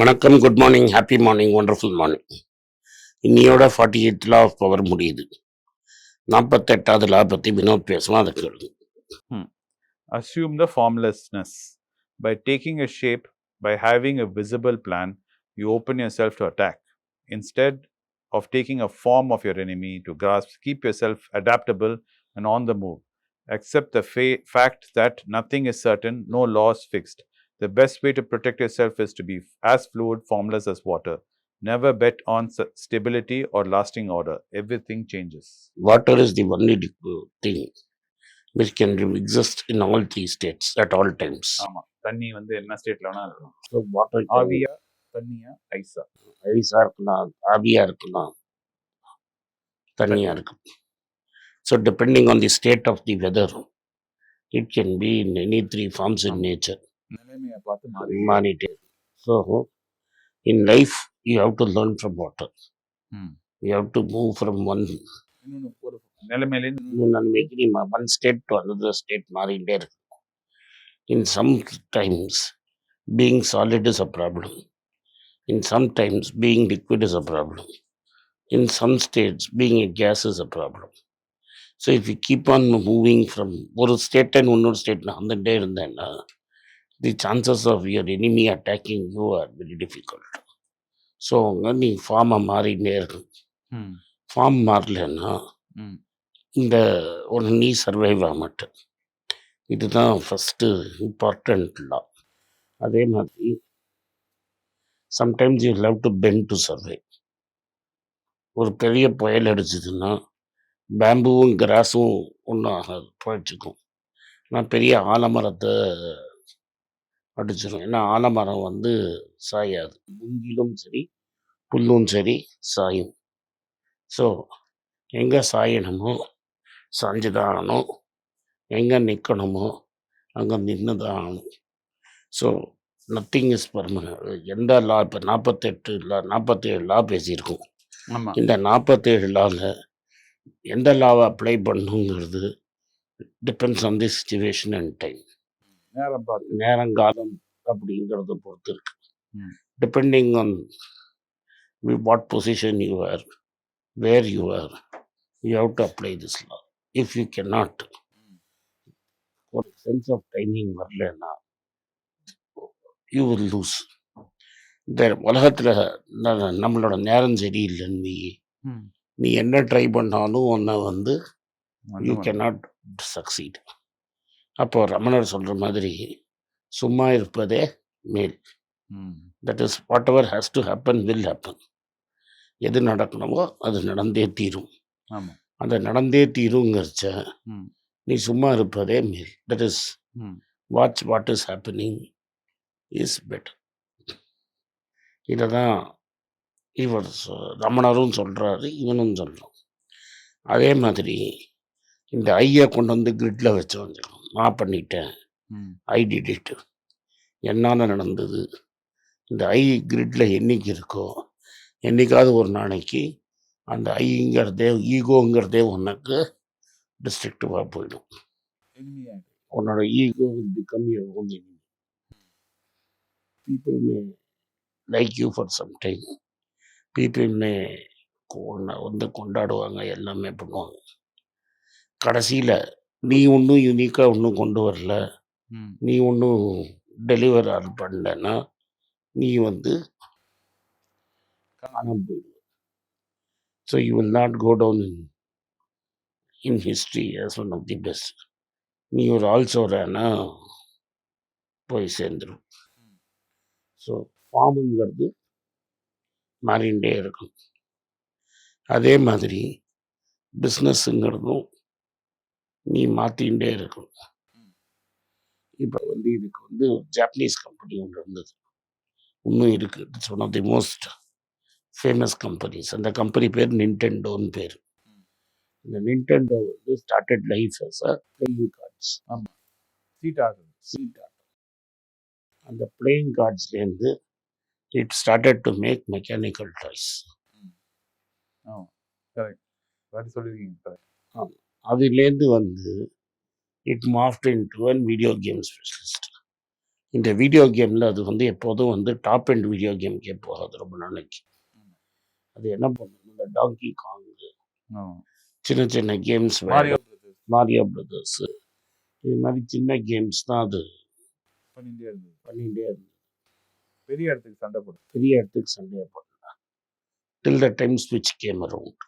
வணக்கம் good morning happy morning wonderful morning இன்னியோட forty eight law of power முடியுது நாற்பத்தெட்டாவது law பற்றி வினோத் பேசுவோம் அதை கேளுங்க Assume the formlessness. By taking a shape, by having a visible plan, you open yourself to attack. Instead of taking a form of your enemy to grasp, keep yourself adaptable and on the move. Accept the fa- fact that nothing is certain, no law is fixed. The best way to protect yourself is to be as fluid, formless as water. Never bet on s- stability or lasting order. Everything changes. Water is the only thing which can exist in all three states at all times ஆமா தண்ணி வந்து என்ன ஸ்டேட்ல வேணா இருக்கும் so water ஆவியா தண்ணியா ஐஸா ஐஸாக இருக்கலாம் ஆவியாக இருக்கலாம் தண்ணியாக இருக்கும் so depending on the state of the weather it can be in any three forms in nature நிலைமையை பார்த்து மாறி மாறிட்டே so in life you have to learn from water. You have to move from one ஒரு நிலைமையிலேருந்து நன்மைக்கு நீ one state to another state மாறிட்டே இருக்கு. In some times being solid is a problem in some times being liquid is a problem in some states being a gas is a problem so if you keep on moving from ஒரு state and இன்னொரு state நான் வந்துட்டே இருந்தேன்னா the chances of your enemy attacking you are very difficult so அங்கே நீ ஃபார்மை மாறிட்டே இருக்கும் ஃபார்ம் மாறலன்னா இந்த ஒரு நீ சர்வைவ் ஆக மாட்டேன் இதுதான் ஃபஸ்ட்டு இம்பார்ட்டண்ட் லா அதே மாதிரி sometimes you love to bend to survive ஒரு பெரிய புயல் அடிச்சதுன்னா பேம்புவும் கிராஸும் ஒன்றும் ஆகாது. புழைச்சிக்கும் நான் பெரிய ஆலமரத்தை அடிச்சிடும் ஏன்னா ஆலமரம் வந்து சாயாது. முங்கிலும் சரி புல்லும் சரி சாயும். ஸோ எங்கே சாயணுமோ சாஞ்சு தான் ஆகணும் எங்கே நிற்கணுமோ அங்கே நின்று தான் ஆகணும் ஸோ நத்திங் இஸ் பர்மனன்ட் எந்த லா இப்போ நாற்பத்தெட்டு லா நாற்பத்தேழு லா பேசியிருக்கோம். இந்த நாற்பத்தேழு லாவில் எந்த லாவை அப்ளை பண்ணணுங்கிறது depends on the situation and time நேரம் பார்த்து நேரங்காலம் அப்படிங்கிறத பொறுத்து இருக்கு. Depending on what position you are where you are you have to apply this law if you can not ஒரு சென்ஸ் ஆஃப் டைமிங் வரலன்னா யூ வில் லூஸ் இந்த உலகத்தில் நம்மளோட நேரம் சரியில்லைன்னு நீ நீ என்ன ட்ரை பண்ணாலும் உன்னை வந்து யூ கேன் நாட் சக்சீட் அப்போ ரமணர் சொல்கிற மாதிரி சும்மா இருப்பதே மேல். That is whatever has to happen will happen எது நடக்கணுமோ அது நடந்தே தீரும். அந்த நடந்தே தீருங்கிறச்ச நீ சும்மா இருப்பதே மேல். That is watch what is happening is better இதை தான் இவர் ரமணரும் சொல்கிறாரு இவனும் சொல்கிறான் அதே மாதிரி இந்த ஐயை கொண்டு வந்து கிரிட்டில் வச்சு வந்துடும் நான் பண்ணிட்டேன். ம், ஐ டிட் இட் என்னால் நடந்தது? இந்த ஐ கிரிட்டில் என்னைக்கு இருக்கோ என்னைக்காவது ஒரு நாளைக்கு அந்த ஐங்கிறதே ஈகோங்கிறதே உனக்கு டிஸ்ட்ரக்டிவாக போயிடும். உன்னோட ego will become your own may like you for some time. People may உன்னை வந்து கொண்டாடுவாங்க எல்லாமே பண்ணுவாங்க. கடைசியில் நீ ஒன்றும் யூனிக்காக ஒன்றும் கொண்டு வரல. நீ ஒன்றும் டெலிவர் பண்ணலன்னா நீ வந்து காணாம போயிடுவ. So you will not go down in in history as one of the best நீ ஒரு ஆல்சோரானா போய் சேர்ந்துடும் ஸோ ஃபார்முங்கிறது மாறிண்டே இருக்கும். அதே மாதிரி பிஸ்னஸ்ஸுங்கிறதும் நீ மாற்றிகிட்டே இருக்கணும் இப்போ வந்து இதுக்கு வந்து ஜாப்பனீஸ் கம்பெனி ஒன்று இருந்தது. இன்னும் இருக்குது it's one of the most famous companies அந்த கம்பெனி பேர் நின்டெண்டோன்னு பேர். இந்த நின்டெண்டோ வந்து started life as a playing cards seat ஆடுறது சீட் ஆட்டம் அந்த playing கார்ட்ஸ்லேருந்து it started to make mechanical toys ஆமா. கரெக்ட் வாட்டி சொல்லிருக்கீங்க. correct. அதுலேருந்து வந்து it moved into an video game specialist இந்த வீடியோ கேமில் அது வந்து எப்போதும் வந்து டாப் அண்ட் வீடியோ கேம்க்கே போகாது ரொம்ப நாளைக்கு. அது என்ன பண்ணும்? இந்த டாங்கி காங் ஆமா. சின்ன சின்ன கேம்ஸ் மாரியோ பிரதர்ஸ் இது மாதிரி சின்ன கேம்ஸ் தான் அது. பண்ணிட்டே இருந்தது. பண்ணிகிட்டே இருந்தது. பெரிய இடத்துக்கு சண்டை போடும் பெரிய இடத்துக்கு சண்டையை பண்ணலாம் டில் த டைம் ஸ்விட்ச் கேம் அரவுண்ட்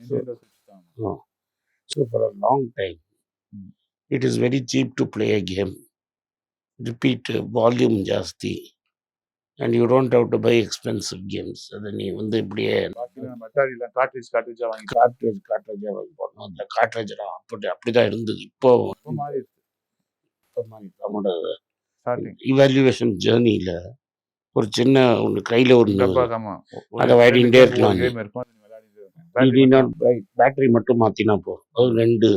தான் So for a long time, Mm. it is very cheap to play a game. Repeat uh, volume and you don't have to buy expensive games. அதை நீ வந்து இப்படியே கார்ட்ரிட்ஜ் கார்ட்ரிட்ஜா வாங்கி கார்ட்ரேஜ் கார்ட்ரேஜாக வாங்கி போடணும் அந்த கார்ட்ரேஜெலாம் அப்படி அப்படி தான் இருந்தது. இப்போ மாறி இப்போ மாதிரி நம்மளோட இவாலுவேஷன் ஜேர்னியில் ஒரு சின்ன ஒன்று கையில் ஒன்று அதை வாடிட்டே இருக்கலாம் பேட்டரி மட்டும் மாற்றினா போதும் அது ரெண்டு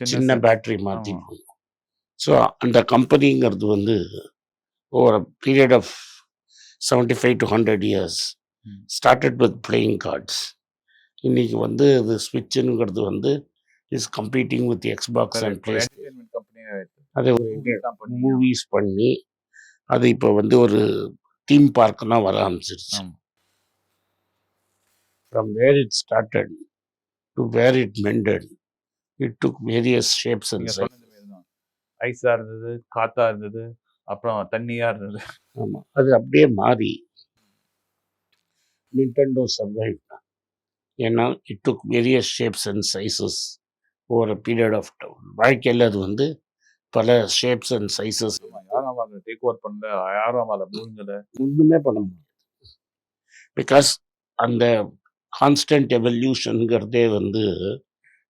சின்ன. பேட்டரி மாற்றி ஸோ அந்த கம்பெனிங்கிறது வந்து over period of seventy five to hundred years. Started with playing cards இன்னைக்கு வந்து இது ஸ்விட்சுங்கிறது வந்து is competing with Xbox Correct. And plays. அது. மூவிஸ் பண்ணி அது இப்போ வந்து ஒரு தீம் பார்க்கெல்லாம் வர ஆரம்பிச்சிருச்சு from where it started to where it ended it took various shapes and நீங்க சைஸ் சொன்னது மாதிரிதான். ஐஸா இருந்தது காத்தா இருந்தது அப்புறம் தண்ணியா இருந்தது. ஆமாம் அது அப்படியே மாறி. நிண்டெண்டோ சர்வைவ் ஏன்னா it took various shapes and sizes over a period of வாழ்க்கையில் அது வந்து பல ஷேப்ஸ் அண்ட் சைஸஸ் யாரும் அதை டேக் ஓவர் பண்ணல. யாரும் அதை முழுங்கல ஒன்றுமே பண்ண முடியாது பிகாஸ் அந்த கான்ஸ்டன்ட் எவல்யூஷனுங்கிறதே வந்து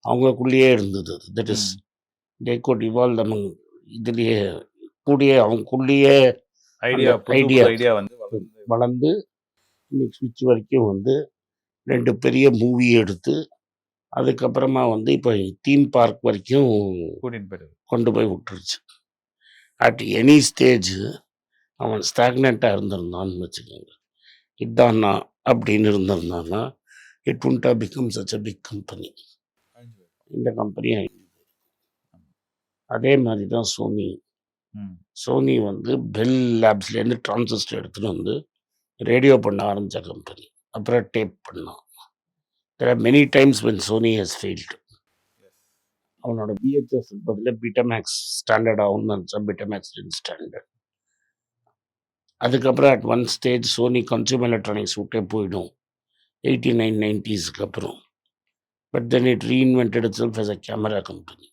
அவங்களுக்குள்ளேயே இருந்தது. That is they could evolve among இதுலேயே கூடிய அவங்களுக்குள்ளேயே ஐடியா idea. ஐடியா வந்து வளர்ந்து இன்னைக்கு ஸ்விட்ச் வரைக்கும் வந்து ரெண்டு பெரிய மூவி எடுத்து அதுக்கப்புறமா வந்து இப்போ தீம் பார்க் வரைக்கும் கொண்டு போய் விட்டுருச்சு. அட் எனி ஸ்டேஜ் அவன் ஸ்டாக்னண்ட்டாக இருந்திருந்தான்னு வச்சுக்கோங்க. இதான் நான் அப்படின்னு இருந்திருந்தான்னா it would become such a big company இந்த கம்பெனி அதே மாதிரி தான் சோனி. சோனி வந்து பெல் லேப்ஸ்லேருந்து டிரான்சிஸ்டர் எடுத்துகிட்டு வந்து ரேடியோ பண்ண ஆரம்பித்த கம்பெனி அப்புறம் டேப் பண்ணான் there are many times when Sony has failed அவனோட பிஹெச்எஸ் பதில் பிட்டமேக்ஸ் ஸ்டாண்டர்ட் ஆகும்னு நினச்சா பிட்டமேக்ஸ் ஸ்டாண்டர்ட் அதுக்கப்புறம் at one stage Sony consumer electronics விட்டே போயிடும். எயிட்டி நைன் நைன்டிஸ்க்கு அப்புறம். But then it reinvented itself as a camera company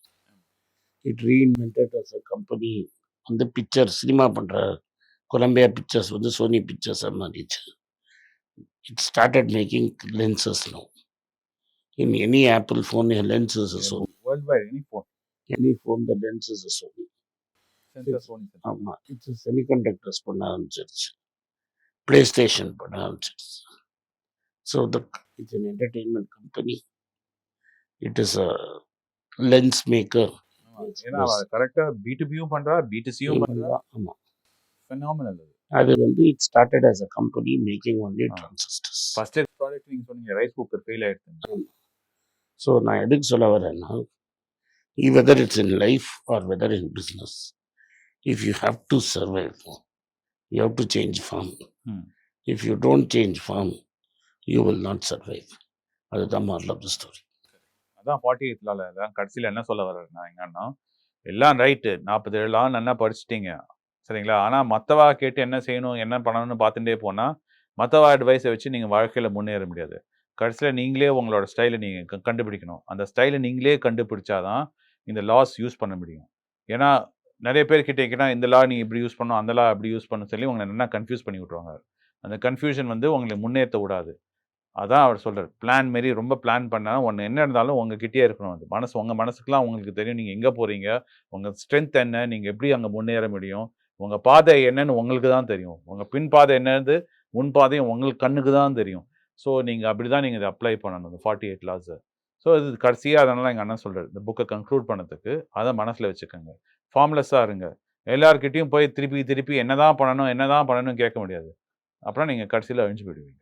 it reinvented as a company வந்து பிக்சர் சினிமா பண்ணுற கொலம்பியா பிக்சர்ஸ் வந்து சோனி பிக்சர்ஸாக மாறிச்சு it started making lenses no in any Apple phone lenses Sony world wide any phone any phone the lenses Sony ஆமாம் it's semiconductors பண்ண ஆரம்பிச்சிருச்சு. PlayStation பண்ண ஆரம்பிச்சிருச்சு. So the it's an entertainment company it is a lens maker ஏன்னா கரெக்டா B to பியும் பண்றா B to சியும் பண்றா. ஆமாம் ஃபெனாமினல் அது. அது வந்து it started as a company making only. Transistors first product நீங்க சொன்னீங்க ரைஸ் குக்கர் ஃபெயில் ஆயிடுச்சு ஸோ நான் எதுக்கு சொல்ல வரேன்னா whether it's in life or whether in business if you have to survive you have to change form. If you don't change form you will not survive அதுதான் moral of the story அதான் forty எயிட்ல அதான் கடைசியில் என்ன சொல்ல வர்றேன்னா என்னன்னா எல்லாம் right நாற்பது ஏழுலாம் நல்லா படிச்சிட்டிங்க. சரிங்களா? ஆனால் மற்றவா கேட்டு என்ன செய்யணும் என்ன பண்ணணும்னு பார்த்துட்டே போனால் மற்றவா அட்வைஸை வச்சு நீங்கள் வாழ்க்கையில் முன்னேற முடியாது. கடைசியில் நீங்களே உங்களோட ஸ்டைலை நீங்கள் கண்டுபிடிக்கணும். அந்த ஸ்டைலை நீங்களே கண்டுபிடிச்சாதான் இந்த லாஸ் யூஸ் பண்ண முடியும். ஏன்னா நிறைய பேர் கிட்டே கேட்டா இந்த லா நீ இப்படி யூஸ் பண்ணும் அந்த லா அப்படி யூஸ் பண்ணணும் சொல்லி உங்களை என்ன கன்ஃபியூஸ் பண்ணி விட்ருவாங்க அந்த கன்ஃபியூஷன் வந்து உங்களை முன்னேற்ற விடாது. அதான் அவர் சொல்கிறார் பிளான் மாரி ரொம்ப பிளான் பண்ணா ஒன்று என்ன இருந்தாலும் உங்ககிட்டயே இருக்கணும். அது மனசு உங்கள் மனசுக்குலாம் உங்களுக்கு தெரியும். நீங்கள் எங்கே போகிறீங்க உங்கள் ஸ்ட்ரென்த் என்ன? நீங்கள் எப்படி அங்கே முன்னேற முடியும்? உங்கள் பாதை என்னன்னு உங்களுக்கு தான் தெரியும். உங்கள் பின் பாதை என்னது? முன் பாதையும் உங்களுக்கு கண்ணுக்கு தான் தெரியும். ஸோ நீங்கள் அப்படி தான் நீங்கள் இதை அப்ளை பண்ணணும் இந்த ஃபார்ட்டி எயிட் லாஸை ஸோ இது கடைசியாக அதனால் எங்கள் அண்ணன் சொல்கிறார் இந்த புக்கை கன்க்ளூட் பண்ணதுக்கு அதை மனசில் வச்சுக்கோங்க. ஃபார்ம்லெஸ்ஸாக இருங்க. எல்லார்கிட்டயும் போய் திருப்பி திருப்பி என்னதான் பண்ணணும் என்னதான் பண்ணணும் கேட்க முடியாது. அப்புறம் நீங்கள் கடைசியில் அழிஞ்சு போயிடுவீங்க.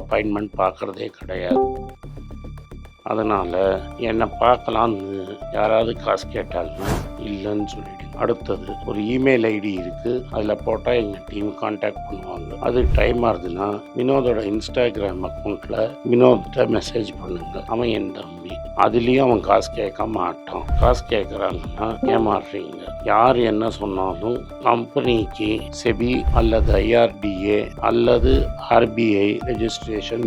அப்பாயின்மெண்ட் பார்க்குறதே கிடையாது. அதனால் என்னை பார்க்கலான்னு யாராவது காசு கேட்டாங்கன்னா இல்லைன்னு சொல்லிடு அடுத்தது ஒரு இமெயில் ஐடி இருக்குது அதில் போட்டால் எங்கள் டீம் காண்டாக்ட் பண்ணுவாங்க. அது டைம் ஆகுதுன்னா வினோதோட இன்ஸ்டாகிராம் அக்கௌண்ட்டில் வினோத்கிட்ட மெசேஜ் பண்ணுங்கள் அவன் என் தம்பி. அதுலேயும் அவன் காசு கேட்க மாட்டான். காசு கேட்குறாங்கன்னா ஏமாறுறீங்க. யார் என்ன சொன்னாலும் கம்பெனிக்கு செபி அல்லது ஐஆர்டிஏ அல்லது ஆர்பிஐ ரெஜிஸ்ட்ரேஷன்